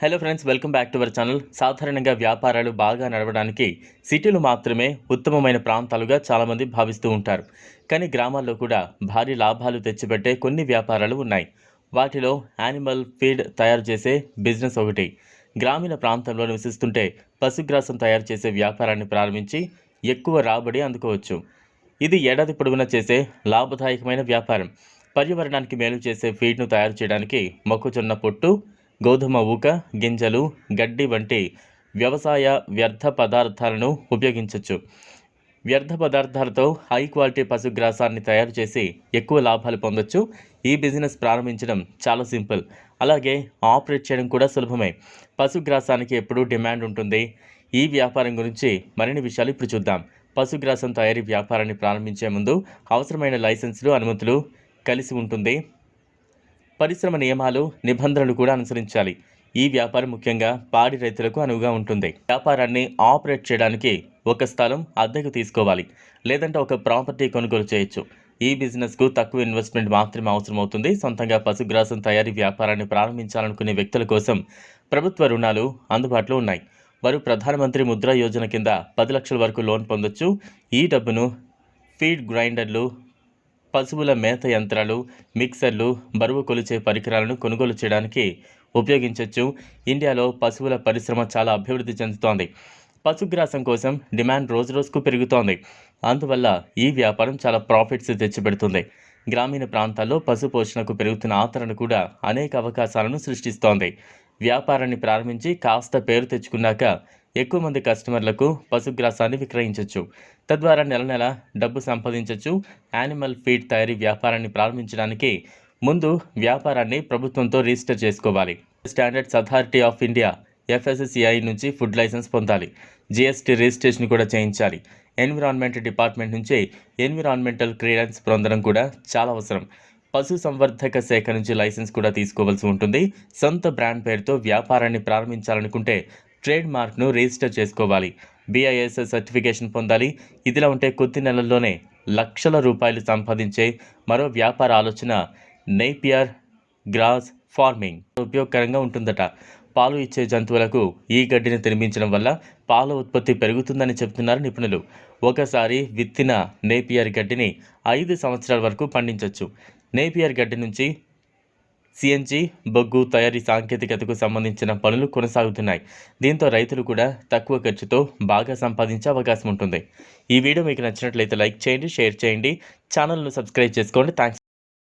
Hello friends welcome back to our channel సాధారణంగా వ్యాపారాలు బాగా నడవడానికి సిటీలు మాత్రమే ఉత్తమమైన ప్రాంతాలుగా చాలామంది భావిస్తూ ఉంటారు. కానీ గ్రామాల్లో కూడా భారీ లాభాలు తెచ్చిపెట్టే కొన్ని వ్యాపారాలు ఉన్నాయి. వాటిలో యానిమల్ ఫీడ్ తయారు చేసే బిజినెస్ ఒకటి. గ్రామీణ ప్రాంతంలో నివసిస్తుంటే పశుగ్రాసం తయారు చేసే వ్యాపారాన్ని ప్రారంభించి ఎక్కువ రాబడి అందుకోవచ్చు. ఇది ఏడాది పొడవునా చేసే లాభదాయకమైన వ్యాపారం. పర్యావరణానికి మేలు చేసే ఫీడ్ను తయారు చేయడానికి మొక్కజొన్న పొట్టు గోధుమ ఊక గింజలు గడ్డి వంటి వ్యవసాయ వ్యర్థ పదార్థాలను ఉపయోగించవచ్చు వ్యర్థ పదార్థాలతో హై క్వాలిటీ పశుగ్రాసాన్ని తయారు చేసి ఎక్కువ లాభాలు పొందొచ్చు. ఈ బిజినెస్ ప్రారంభించడం చాలా సింపుల్. అలాగే ఆపరేట్ చేయడం కూడా సులభమే. పశుగ్రాసానికి ఎప్పుడూ డిమాండ్ ఉంటుంది. ఈ వ్యాపారం గురించి మరిన్ని విషయాలు ఇప్పుడు చూద్దాం. పశుగ్రాసం తయారీ వ్యాపారాన్ని ప్రారంభించే ముందు అవసరమైన లైసెన్సులు అనుమతులు కలిసి ఉంటుంది. పరిశ్రమ నియమాలు నిబంధనలు కూడా అనుసరించాలి. ఈ వ్యాపారం ముఖ్యంగా పాడి రైతులకు అనువుగా ఉంటుంది. వ్యాపారాన్ని ఆపరేట్ చేయడానికి ఒక స్థలం అద్దెకు తీసుకోవాలి లేదంటే ఒక ప్రాపర్టీ కొనుగోలు చేయొచ్చు. ఈ బిజినెస్కు తక్కువ ఇన్వెస్ట్మెంట్ మాత్రమే అవసరమవుతుంది. సొంతంగా పశుగ్రాసం తయారీ వ్యాపారాన్ని ప్రారంభించాలనుకునే వ్యక్తుల కోసం ప్రభుత్వ రుణాలు అందుబాటులో ఉన్నాయి. వారు ప్రధానమంత్రి ముద్రా యోజన కింద పది లక్షల వరకు లోన్ పొందొచ్చు. ఈ డబ్బును ఫీడ్ గ్రైండర్లు పశువుల మేత యంత్రాలు మిక్సర్లు బరువు కొలిచే పరికరాలను కొనుగోలు చేయడానికి ఉపయోగించవచ్చు ఇండియాలో పశువుల పరిశ్రమ చాలా అభివృద్ధి చెందుతోంది. పశుగ్రాసం కోసం డిమాండ్ రోజు రోజుకు పెరుగుతోంది. అందువల్ల ఈ వ్యాపారం చాలా ప్రాఫిట్స్ తెచ్చిపెడుతుంది. గ్రామీణ ప్రాంతాల్లో పశు పోషణకు పెరుగుతున్న ఆదరణ కూడా అనేక అవకాశాలను సృష్టిస్తోంది. వ్యాపారాన్ని ప్రారంభించి కాస్త పేరు తెచ్చుకున్నాక ఎక్కువ మంది కస్టమర్లకు పశుగ్రాసాన్ని విక్రయించవచ్చు తద్వారా నెల నెల డబ్బు సంపాదించవచ్చు యానిమల్ ఫీడ్ తయారీ వ్యాపారాన్ని ప్రారంభించడానికి ముందు వ్యాపారాన్ని ప్రభుత్వంతో రిజిస్టర్ చేసుకోవాలి. Standards authority of India FSSAI నుంచి ఫుడ్ లైసెన్స్ పొందాలి. జిఎస్టీ రిజిస్ట్రేషన్ కూడా చేయించాలి. ఎన్విరాన్మెంట్ డిపార్ట్మెంట్ నుంచి ఎన్విరాన్మెంటల్ క్లియరెన్స్ పొందడం కూడా చాలా అవసరం. పశు సంవర్ధక శాఖ నుంచి లైసెన్స్ కూడా తీసుకోవాల్సి ఉంటుంది. సొంత బ్రాండ్ పేరుతో వ్యాపారాన్ని ప్రారంభించాలనుకుంటే ట్రేడ్ మార్క్ను రిజిస్టర్ చేసుకోవాలి. బిఐఎస్ఎస్ సర్టిఫికేషన్ పొందాలి. ఇదిలా ఉంటే కొద్ది నెలల్లోనే లక్షల రూపాయలు సంపాదించే మరో వ్యాపార ఆలోచన నేపియర్ గ్రాస్ ఫార్మింగ్. ఉపయోగకరంగా ఉంటుందట. పాలు ఇచ్చే జంతువులకు ఈ గడ్డిని తినిపించడం వల్ల పాల ఉత్పత్తి పెరుగుతుందని చెబుతున్నారు నిపుణులు. ఒకసారి విత్తిన నేపియర్ గడ్డిని ఐదు సంవత్సరాల వరకు పండించవచ్చు నేపియర్ గడ్డి నుంచి సిఎన్జి బొగ్గు తయారీ సాంకేతికతకు సంబంధించిన పనులు కొనసాగుతున్నాయి. దీంతో రైతులు కూడా తక్కువ ఖర్చుతో బాగా సంపాదించే అవకాశం ఉంటుంది. ఈ వీడియో మీకు నచ్చినట్లయితే లైక్ చేయండి షేర్ చేయండి. ఛానల్ను సబ్స్క్రైబ్ చేసుకోండి. థ్యాంక్స్